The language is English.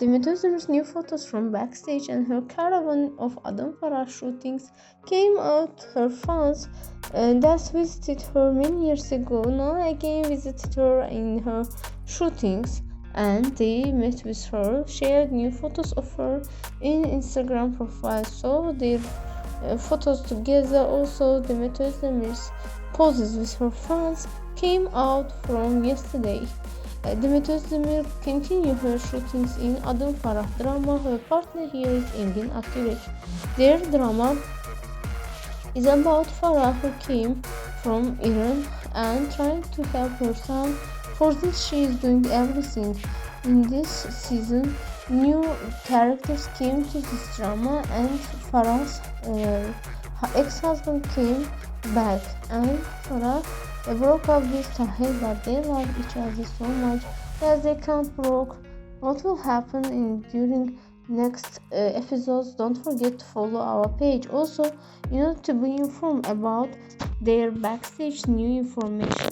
Demet Özdemir's new photos from backstage and her caravan of Adam Farah shootings came out. Her fans uh, that visited her many years ago now again visited her in her shootings and they met with her, shared new photos of her in Instagram profile, so their uh, photos together. Also, Demet Özdemir's poses with her fans came out from yesterday. Demet Özdemir continued her shootings in Adım Farah drama. Her partner here is Engin Akgürek. Their drama is about Farah who came from Iran and trying to help her son. For this, she is doing everything. In this season, new characters came to this drama, and Farah's uh, ex-husband came back, and Farah they broke up with Tahir, but they love each other so much that they can't broke. What will happen in during next uh, episodes? Don't forget to follow our page. Also, you know to be informed about their backstage new information.